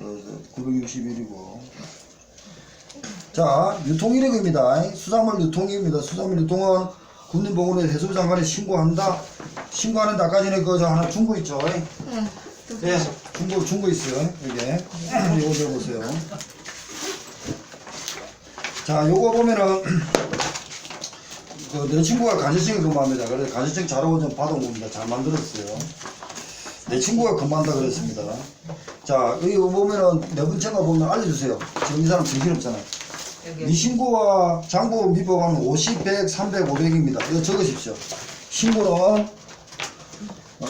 그, 961이고. 자, 유통일액입니다. 수산물 유통입니다. 수산물 유통은 국민보건에 해수부 장관에 신고한다. 신고하는데 아까 전에 그저 하나 중고 있죠? 네, 중고, 중고 있어요. 여기. 이거 들어보세요. 자, 요거 보면은, 그, 내 친구가 가지증이 근무합니다. 그래서 가지증 자료원 좀 받아온 겁니다. 잘 만들었어요. 내 친구가 근무한다 그랬습니다. 자, 여기 보면은, 네 번째가 보면 알려주세요. 지금 이 사람 정신 없잖아요. 이 신고와 장부 미법은 50, 100, 300, 500입니다. 이거 적으십시오. 신고는, 어,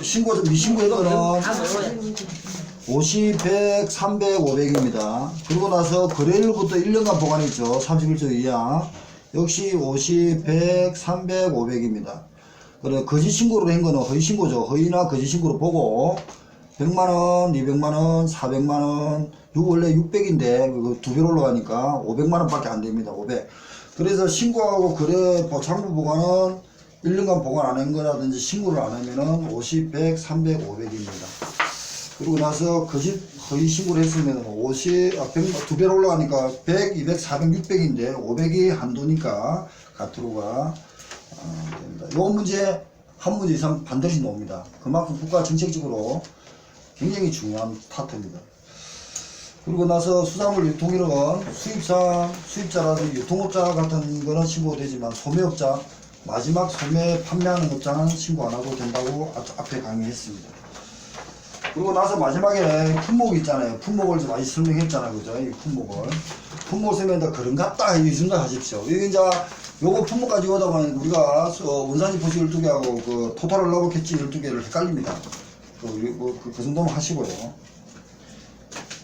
신고, 미신고했거는, 50, 100, 300, 500입니다. 그리고 나서 거래일부터 1년간 보관했죠. 31조 이하. 역시 50, 100, 300, 500입니다. 그래, 거짓 신고로 한 거는 허위 신고죠. 허위나 거짓 신고로 보고, 100만원, 200만원, 400만원, 원래 600인데, 두 배로 올라가니까 500만원 밖에 안 됩니다. 500. 그래서 신고하고 거래, 보- 장부 보관은 1년간 보관 안 한 거라든지 신고를 안 하면은 50, 100, 300, 500입니다. 그리고 나서 거짓 허위 신고를 했으면 50, 아, 100, 두 배로 올라가니까 100, 200, 400, 600인데 500이 한도니까 가트로가 어, 됩니다. 요 문제 한 문제 이상 반드시 나옵니다. 그만큼 국가 정책적으로 굉장히 중요한 파트입니다. 그리고 나서 수산물 유통일은 수입사, 수입자라든지 유통업자 같은 거는 신고되지만 소매업자, 마지막 소매 판매하는 업자는 신고 안 하고 된다고 앞- 앞에 강의했습니다. 그리고 나서 마지막에 품목 있잖아요. 품목을 좀 많이 설명했잖아요. 그죠? 이 품목을. 품목 설명에다 그런갑다. 이 생각 하십시오. 여기 이제 요거 품목 가지고 오다 보니 우리가 어, 원산지 포시 12개하고 그 토탈 러버 캐치 12개를 헷갈립니다. 그, 뭐, 그, 그 정도만 하시고요.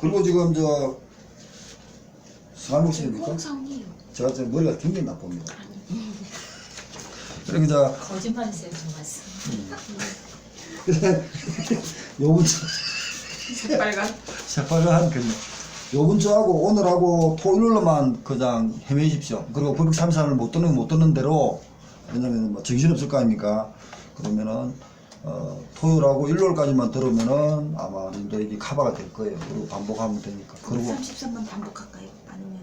그리고 지금 저 성함 혹시 됩니까? 홍성이요. 제가 좀 머리가 굉장히 나쁩니다. 그러니까 이제 거짓말했어요, 정말씀. 요번 주 새빨간. 새빨간 그 요번 주하고 오늘하고 토요일로만 그냥 헤매십시오. 그리고 933을 못 듣는 못 듣는 대로 왜냐면 뭐 정신없을 거 아닙니까? 그러면은 어, 토요일하고 일요일까지만 들으면은 아마 님들에게 커버가 될 거예요. 그리고 반복하면 되니까. 그리고 33번 반복할까요? 아니면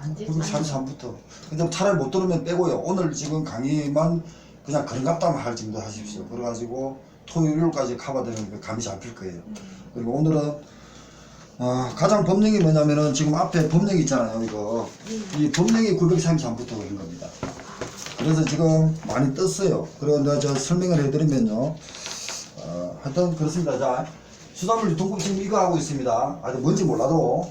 안 돼. 933부터. 근데 차라리 못 들으면 빼고요. 오늘 지금 강의만 그냥 그런갑다만 할 정도 하십시오. 그래가지고 토요일, 일요일까지 커버되는 게 감이 잡힐 거예요. 그리고 오늘은 어, 가장 법령이 뭐냐면은 지금 앞에 법령 있잖아요. 이거 이 법령이 933부터 그런 겁니다. 그래서 지금 많이 떴어요. 그런데 저 설명을 해드리면요. 어, 하여튼 그렇습니다. 자, 수산물 유통법 지금 이거 하고 있습니다. 아직 뭔지 몰라도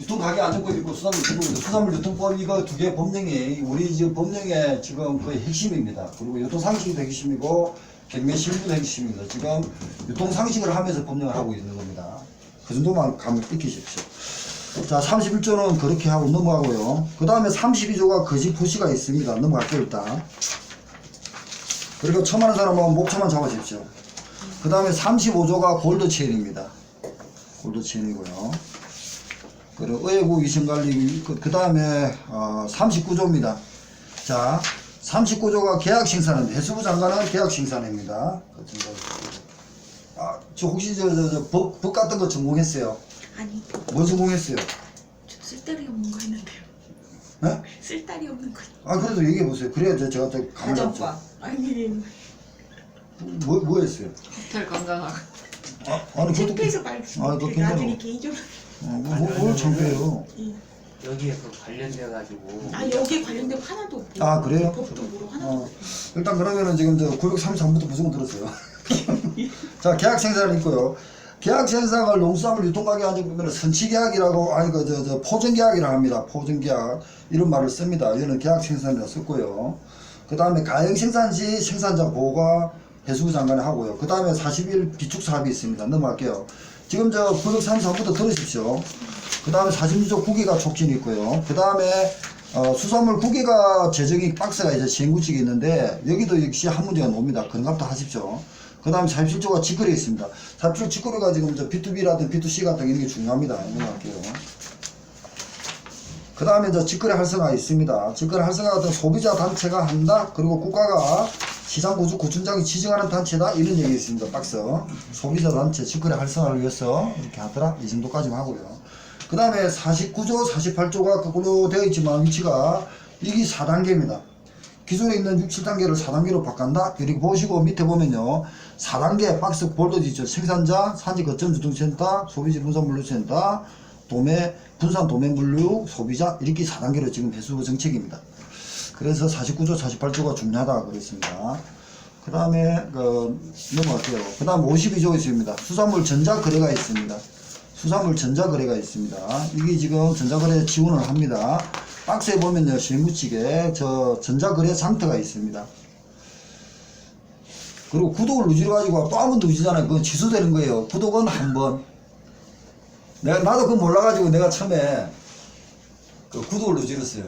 유통 가게 안전법 있고 수산물 유통법 수산물 유통법 이거 두 개 법령이 우리 지금 법령의 지금 거의 핵심입니다. 그리고 유통 상식도 핵심이고 경매 실무도 핵심입니다. 지금 유통 상식을 하면서 법령을 하고 있는 겁니다. 그 정도만 감을 익히십시오. 자, 31조는 그렇게 하고 넘어가고요. 그 다음에 32조가 거짓 표시가 있습니다. 넘어갈게요, 일단. 그리고 처음 하는 사람은 목표만 잡으십시오. 그 다음에 35조가 골드 체인입니다. 골드 체인이고요. 그리고 의회국 위생관리, 그 다음에 어, 39조입니다. 자, 39조가 계약 생산인데, 해수부 장관은 계약 생산입니다. 아, 저 혹시 저, 저, 저 법, 법 같은 거 전공했어요? 아니 뭐 전공했어요? 저 쓸데리 없는 거 했는데요. 네? 쓸데리 없는 거. 아, 그래도 얘기해 보세요. 그래야 저- 제가 또 감을 잡죠. 가정과 아니 뭐, 뭐 했어요? 호텔 건강학. 아, 아니, 그것도. 창피해서 말씀. 아, 그거 나중에 괜찮아. 개인적으로. 어, 뭐, 뭐, 뭘 창피해요? 예. 여기에 그 관련돼 가지고 아 여기에 관련된 거 하나도 없고. 아, 그래요? 법도 뭐로 하나도 어, 없고. 일단 그러면은 지금 저 933부터 무조건 들었어요. 자, 계약 생산은 있고요. 계약 생산을 농수산물 유통가게 보면 선취계약이라고, 아니, 그, 저, 저, 포전계약이라고 합니다. 포전계약. 이런 말을 씁니다. 이거는 계약 생산이라 썼고요. 그 다음에 가형 생산 시 생산자 보호가 해수부 장관이 하고요. 그 다음에 40일 비축 사업이 있습니다. 넘어갈게요. 지금 저 933부터 들으십시오. 그 다음에 46조 국기가 촉진이 있고요. 그 다음에 어, 수산물 국기가 재정이 박스가 이제 시행구칙이 있는데 여기도 역시 한 문제가 나옵니다. 그런 값도 하십시오. 그 다음에 47조가 직거래 있습니다. 47조 직거래가 지금 저 B2B라든 B2C 같은 이런 게 중요합니다. 넘어갈게요. 그 다음에 저 직거래 활성화 있습니다. 직거래 활성화 같은 소비자 단체가 한다. 그리고 국가가 시장 구조 구춘장이 지정하는 단체다 이런 얘기 있습니다. 박스 소비자 단체 직거래 활성화를 위해서 이렇게 하더라 이 정도까지만 하고요. 그 다음에 49조 48조가 거꾸로 되어 있지만 위치가 이게 4단계입니다. 기존에 있는 6, 7단계를 4단계로 바꾼다. 그리고 보시고 밑에 보면요. 4단계 박스 볼도지 있죠. 생산자, 산지 거점 유통센터, 소비지 분산 물류센터, 도매, 분산 도매 물류, 소비자 이렇게 4단계로 지금 배수 정책입니다. 그래서 49조, 48조가 중요하다 그랬습니다. 그 다음에 그 넘어갈게요. 그 다음 52조 있습니다. 수산물 전자거래가 있습니다. 수산물 전자거래가 있습니다. 이게 지금 전자거래 지원을 합니다. 박스에 보면요, 실무측에 저 전자거래 상태가 있습니다. 그리고 구독을 누질러가지고 또 한번더 누지잖아요. 그건 취소되는 거예요. 구독은 한 번. 내가, 나도 그거 몰라가지고 내가 처음에 그 구독을 누질렀어요.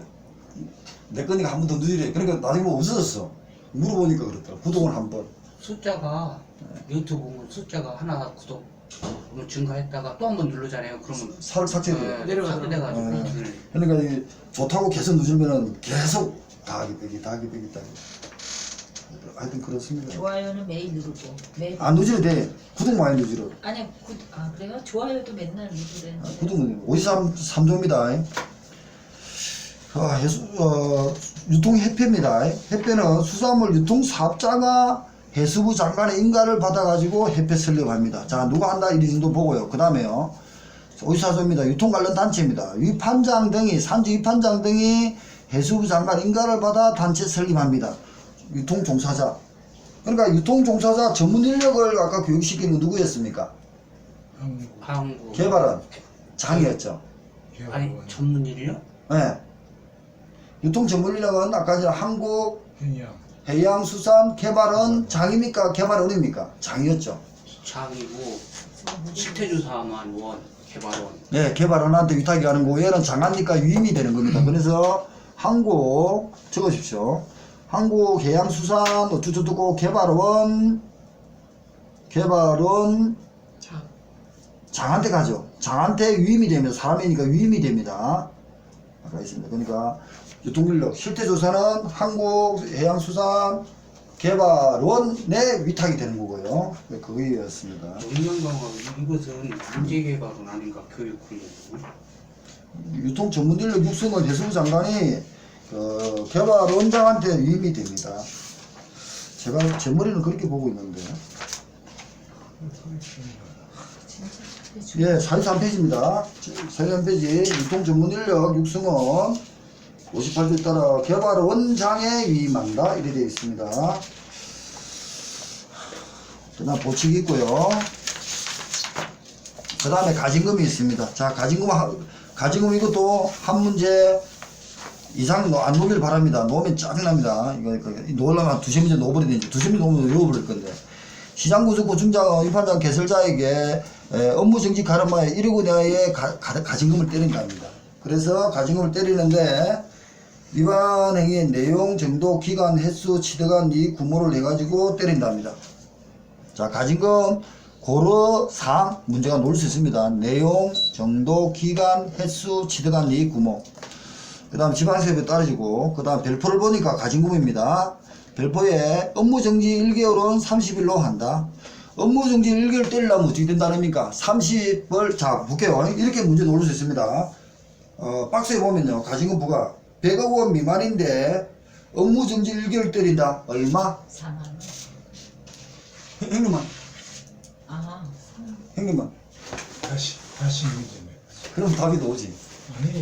내 거니까 한 번 더 누지래. 그러니까 나중에 뭐 없어졌어. 물어보니까 그렇더라. 구독은 한 번. 숫자가 유튜브 보면 숫자가 하나 구독 뭐 증가했다가 또 한 번 누르잖아요. 그러면 살 삭제돼요. 네, 내려가더라고요. 삭제돼가지고 네. 네. 그러니까 이 좋다고 계속 누르면은 계속 다하기 빼기 다하기 빼기 다하기 하여튼 그렇습니다. 좋아요는 매일 누르고 매일 안 누지도 돼. 구독 많이 누지러 아니 구, 아 그래요? 좋아요도 맨날 누르는데 아, 구독은 53, 3조입니다. 아, 해수, 어, 유통 협회입니다. 협회는 수산물 유통 사업자가 해수부 장관의 인가를 받아가지고 협회 설립합니다. 자 누가 한다? 이 정도 보고요. 그 다음에요. 54조입니다. 유통 관련 단체입니다. 위판장 등이 산지 위판장 등이 해수부 장관 인가를 받아 단체 설립합니다. 유통 종사자. 그러니까 유통 종사자 전문 인력을 아까 교육시키는 건 누구였습니까? 한국 개발은 장이었죠. 아니 전문 일이요? 네. 유통 전문 인력은 아까 전 한국 그냥 해양 수산 개발은 장입니까? 개발원입니까? 장이었죠. 장이고 식태조사만 원 개발원 네, 개발원한테 위탁이 가는 거 얘는 장하니까 위임이 되는 겁니다. 그래서 한국 적으십시오. 한국해양수산 어쩌고저쩌고 개발원 개발원 자 장한테 가죠. 장한테 위임이 되면 사람이니까 위임이 됩니다. 아까 있습니다. 그러니까 유통인력 실태조사는 한국해양수산 개발원에 위탁이 되는 거고요. 네, 그거였습니다. 영양강화 이것은 인재개발은 아닌가 교육훈련 유통 전문인력 육성을 해수부 장관이 그 개발 원장한테 위임이 됩니다. 제가 제 머리는 그렇게 보고 있는데. 예, 43페이지입니다. 43페이지 유통 전문인력 육성은 58조에 따라 개발 원장에 위임한다. 이렇게 되어 있습니다. 그 다음 보칙이 있고요. 그 다음에 가진금이 있습니다. 자, 가진금, 하- 가진금 이것도 한 문제 이상 놓- 안 놓길 바랍니다. 놓으면 짜증납니다. 이거, 이거 놓으려면 한 두세 문제 놓아버려야 되지. 두세 문제 놓으면 외워버릴 건데. 시장구조 고충장 위판장 개설자에게 에, 업무 정지 가름하에 1억 원의 가, 가, 가진금을 때린다 합니다. 그래서 가진금을 때리는데 위반 행위의 내용, 정도, 기간, 횟수, 취득한 이 구모를 해가지고 때린답니다. 자, 가진금 고러 사항 문제가 놓을 수 있습니다. 내용, 정도, 기간, 횟수, 취득한 이익 구모. 그 다음 지방세법에 따르지고, 그 다음 별표를 보니까 가진금입니다. 별표에 업무정지 1개월은 30일로 한다. 업무정지 1개월 때리려면 어떻게 된다릅니까? 30을, 자, 볼게요. 이렇게 문제 놓을 수 있습니다. 어, 박스에 보면요. 가진금 부가 100억 원 미만인데 업무정지 1개월 때린다. 얼마? 4만 원. 형님만, 아 형님만. 다시 다시 문제네. 그럼 답이 나오지.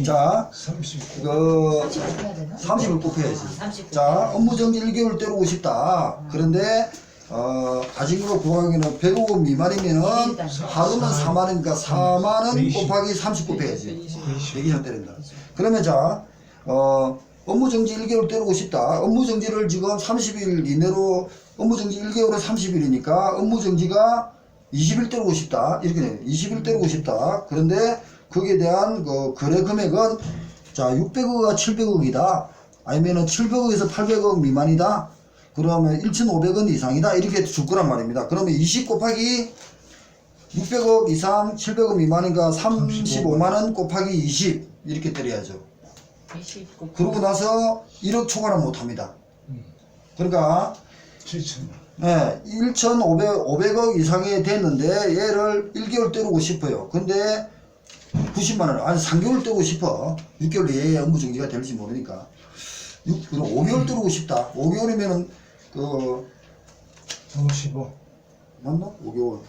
자, 39. 그 30을 해야 되나? 30을 뽑혀야지. 아, 30. 자, 업무 정지 1개월 때리고 싶다. 그런데 어, 구하기는 100억 원 미만이면은 하루는 4만 원이니까 4만 원 곱하기 30 곱해야지. 120을 때린다. 그러면 자, 어, 업무 정지 1개월 때리고 싶다. 업무 정지를 지금 30일 이내로 업무 정지 1개월은 30일이니까 업무 정지가 20일 때리고 싶다. 이렇게 돼요. 20일 때리고 싶다. 그런데 거기에 대한 그 거래 금액은 자, 600억과 700억이다. 아니면은 700억에서 800억 미만이다. 그러면 1,500원 이상이다. 이렇게 줄 거란 말입니다. 그러면 20 곱하기 600억 이상 700억 미만이니까 35만 원 곱하기 20 이렇게 때려야죠. 29. 그러고 나서 1억 초과는 못 합니다. 음. 그러니까 7천만. 예, 1,500, 500억 이상이 됐는데 얘를 1개월 때리고 싶어요. 근데 90만 원, 아니 3개월 때리고 싶어. 6개월 내에 업무 정지가 될지 모르니까. 6, 5개월 때리고 싶다. 5개월이면은 그 55, 맞나? 5개월.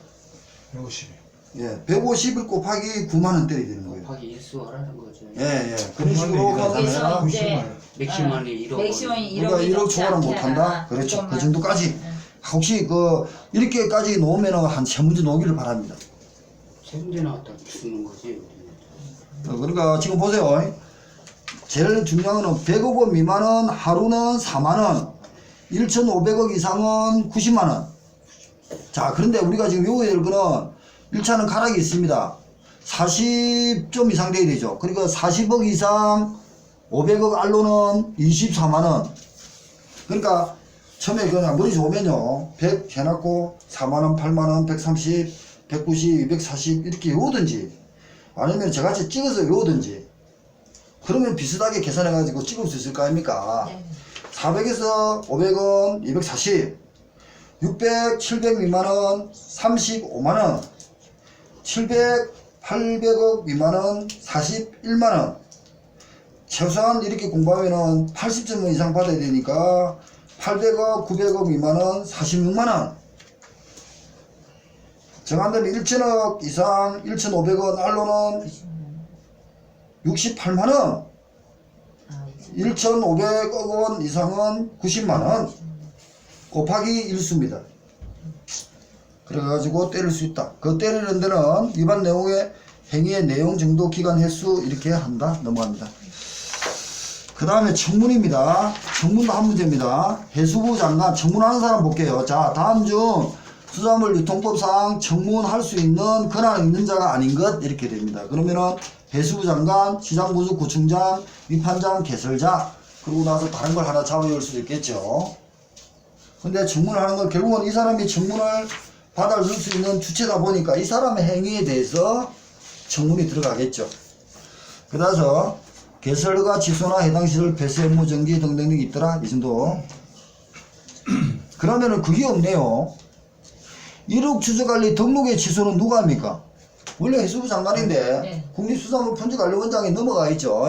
150. 예, 150을 곱하기 9만 원 때려야 되는 거예요. 곱하기 일수하라는 거죠. 예, 예. 그런 식으로 거기서 거기서 이제 90만 원. 맥시멈이 1억. 맥시멈이 그러니까 1억이 1억 초과는 못한다. 그렇죠. 그 정도까지. 혹시 그 이렇게까지 놓으면은 한세 문제 놓기를 바랍니다. 세 문제 나왔다 죽는 거지. 어, 그러니까 지금 보세요. 제일 중요한 거는 100억 원 미만은 하루는 4만 원, 1,500억 이상은 90만 원. 자, 그런데 우리가 지금 외워야 될 거는 1차는 가락이 있습니다. 40점 이상 돼야 되죠. 그러니까 40억 이상 500억 알로는 24만 원. 그러니까 처음에 그냥 머리 좋으면요. 100 해놨고 4만원, 8만원, 130, 190, 240 이렇게 외우든지 아니면 저같이 찍어서 외우든지 그러면 비슷하게 계산해가지고 찍을 수 있을 거 아닙니까? 네. 400에서 500원 240 600, 700 미만은 35만원 700, 800억 미만은 41만원 최소한 이렇게 공부하면은 80점 이상 받아야 되니까 800억, 900억 미만은 46만원 정한다면 1천억 이상 1,500원 알로는 68만원 아, 이제 1,500억 원 이상은 90만원 곱하기 일수입니다. 그래가지고 때릴 수 있다. 그 때리는 데는 위반 내용의 행위의 내용 정도 기간 횟수 이렇게 한다. 넘어갑니다. 그 다음에 청문입니다. 청문도 한 문제입니다. 해수부 장관 청문하는 사람 볼게요. 자 다음 중 수산물 유통법상 청문할 수 있는 권한 있는 자가 아닌 것 이렇게 됩니다. 그러면은 해수부 장관, 시장부수 구청장, 위판장, 개설자 그러고 나서 다른 걸 하나 잡아올 수도 있겠죠. 근데 청문하는 건 결국은 이 사람이 청문을 받아줄 수 있는 주체다 보니까 이 사람의 행위에 대해서 청문이 들어가겠죠. 그래서 개설과 취소나 해당 시설 폐쇄 업무 정지 등등이 있더라 이 정도. 그러면은 그게 없네요. 1억 추적관리 등록의 취소는 누가 합니까? 원래 해수부 장관인데 네. 국립수산물 품질관리원장에 넘어가 있죠.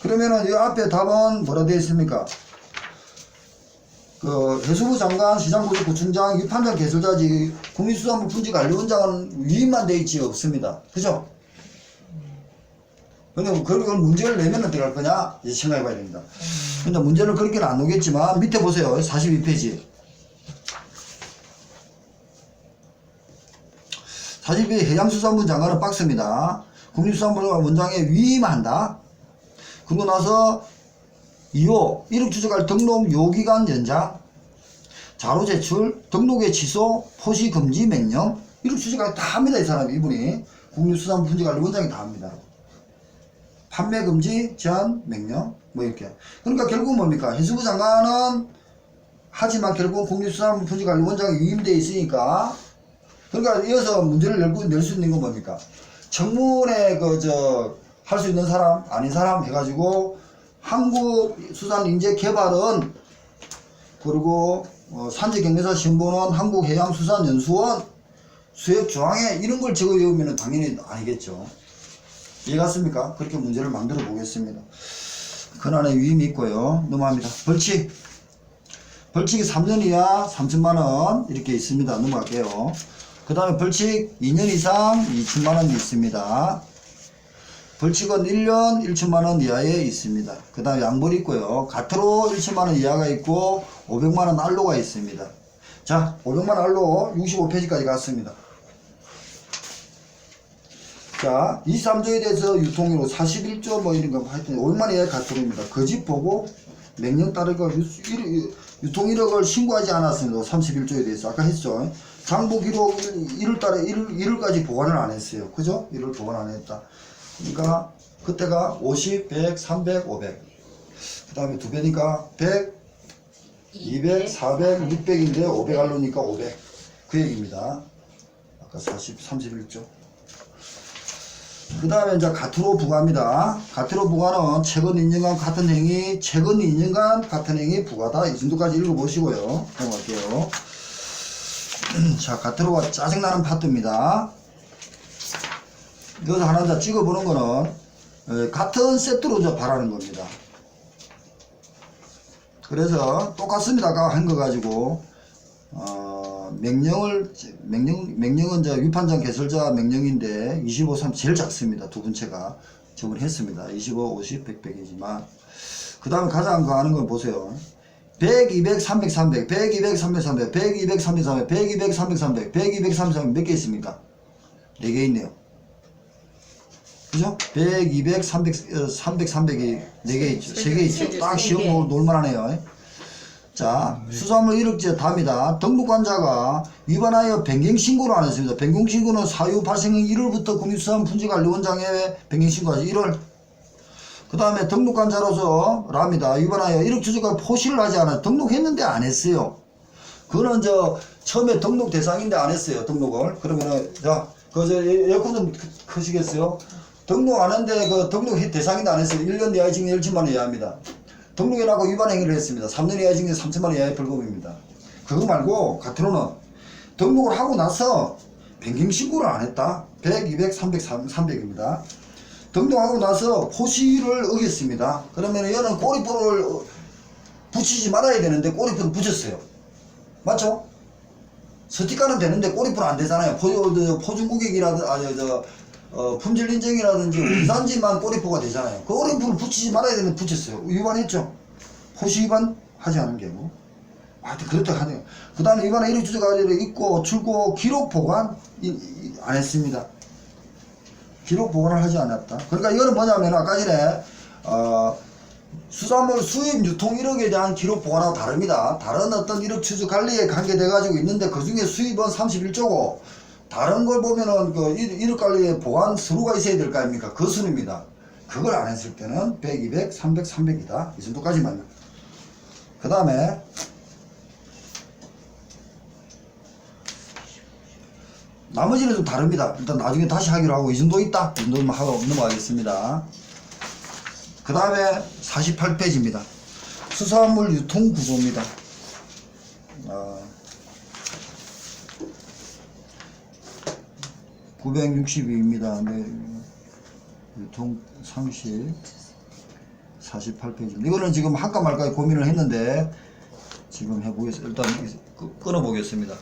그러면은 이 앞에 답은 뭐라 되어 있습니까? 그 해수부 장관, 시장부지 구청장, 위판장 개설자지 국립수산물 품질관리원장은 위임만 돼 있지 없습니다. 그죠? 근데 그걸 문제를 내면 어떻게 할 거냐? 이제 생각해 봐야 됩니다. 근데 문제를 그렇게는 안 오겠지만 밑에 보세요. 42페이지. 42 해양수산부 장관은 박스입니다. 국립수산부 원장에 위임한다. 그러고 나서 2호 1억 추적할 등록 요기간 연장 자료 제출 등록의 취소 포시 금지 명령 1억 추적할 다 합니다 이 사람 이분이 국립수산부 품질관리 원장이 다 합니다. 판매 금지 제한 명령 뭐 이렇게 그러니까 결국 뭡니까 해수부 장관은 하지만 결국 국립수산부 품질관리 원장이 위임돼 있으니까 그러니까 이어서 문제를 낼수 있는 건 뭡니까 청문회 그 저 할 수 있는 사람 아닌 사람 해가지고 한국 수산 인재 개발은 그리고 어, 산지 경매사 신보는 한국 해양 수산 연수원 수협 조항에 이런 걸 적어 외우면 당연히 아니겠죠. 이해 갔습니까? 그렇게 문제를 만들어 보겠습니다. 권한의 위임이 있고요. 넘어갑니다. 벌칙. 벌칙이 3년 이하 3천만원 이렇게 있습니다. 넘어갈게요. 그 다음에 벌칙 2년 이상 2천만원이 있습니다. 벌칙은 1년 1천만원 이하에 있습니다. 그 다음에 양벌이 있고요. 가트로 1천만원 이하가 있고 500만원 알로가 있습니다. 자, 500만원 알로 65페이지까지 갔습니다. 자, 23조에 대해서 유통으로 41조 뭐 이런 거 하여튼 500만 원의 가트로입니다. 그집 보고 명령 따르고 유통 이력을 신고하지 않았습니다. 31조에 대해서 아까 했죠. 장부 기록 1월 달에 1월, 1월까지 보관을 안 했어요. 그죠? 1월 보관 안 했다. 그러니까 그때가 50, 100, 300, 500. 그 다음에 두 배니까 100, 200, 400, 600인데 500 알로니까 500. 그 얘기입니다. 아까 40, 31조. 그 다음에 이제 가트로 부과입니다. 가트로 부과는 최근 2년간 같은 행위, 최근 2년간 같은 행위 부과다. 이 정도까지 읽어보시고요. 넘어갈게요. 자, 가트로가 짜증나는 파트입니다. 여기서 하나 더 찍어보는 거는 에, 같은 세트로 저 바라는 겁니다. 그래서 똑같습니다. 아까 한거 가지고 어, 명령을 명령 명령은 저 위판장 개설자 명령인데 25, 3 제일 작습니다. 두 분체가 저번 했습니다. 25, 50, 100, 100이지만 그 다음에 가장 가는 걸 보세요. 100, 200, 300, 300, 100, 200, 300, 300, 100, 200, 300, 300, 100, 200, 300, 300, 100, 200, 300, 300 몇 개 있습니까? 4개 있네요. 그죠? 100, 200, 300, 어, 300, 300이 4개 있죠. 3개 있죠. 딱 시험 볼- 놀만하네요. 자, 수산물 이력제 답니다. 등록관자가 위반하여 변경 신고를 안 했습니다. 변경 신고는 사유 발생인 1월부터 국립수산 분지관리원장에 변경 신고하지 1월. 그 다음에 등록관자로서 랍니다. 위반하여 이력 주제가 포시를 하지 않아요. 등록했는데 안 했어요. 그거는 저 처음에 등록 대상인데 안 했어요. 등록을. 그러면은 자, 그저 에어컨 좀 크- 크시겠어요? 등록 안 했는데 그 등록 대상인데 안 했어요. 1년 이하의 징역 1천만 원 이하입니다. 등록해놓고 위반 행위를 했습니다. 3년 이하의 징역 3천만 원 이하의 벌금입니다. 그거 말고 같으로는 등록을 하고 나서 변경 신고를 안 했다. 100, 200, 300, 300입니다. 등록하고 나서 포시를 어겼습니다. 그러면 얘는 어, 붙이지 말아야 되는데 꼬리표를 붙였어요. 맞죠? 스티커는 되는데 꼬리표는 안 되잖아요. 포, 저, 포준고객이라든, 아니, 저, 어, 품질 인증이라든지 위산지만 꼬리표가 되잖아요. 그 꼬리표를 붙이지 말아야 되는데 붙였어요. 위반했죠? 포시 위반 하지 않은 경우. 하여튼 그렇다 하네요. 그 다음에 위반에 이력 주제가 있고, 출고 기록 보관 이- 이- 안 했습니다. 기록 보관을 하지 않았다. 그러니까 이거는 뭐냐면 아까 전에 어, 수산물 수입 유통 이력에 대한 기록 보관하고 다릅니다. 다른 어떤 이력 추적 관리에 관계돼 가지고 있는데 그 중에 수입은 31조고 다른 걸 보면은 그 일- 이력 관리에 보관 서류가 있어야 될 거 아닙니까? 그 순입니다. 그걸 안 했을 때는 100, 200, 300, 300이다. 이 정도까지만. 그 다음에 나머지는 좀 다릅니다. 일단 나중에 다시 하기로 하고 이 정도 있다. 이 정도만 하고 넘어가겠습니다. 그 다음에 48페이지입니다. 수산물 유통 구조입니다. 아, 962입니다. 네, 유통 상시 48페이지. 이거는 지금 할까 말까 고민을 했는데 지금 해보겠습니다. 일단 끊어보겠습니다.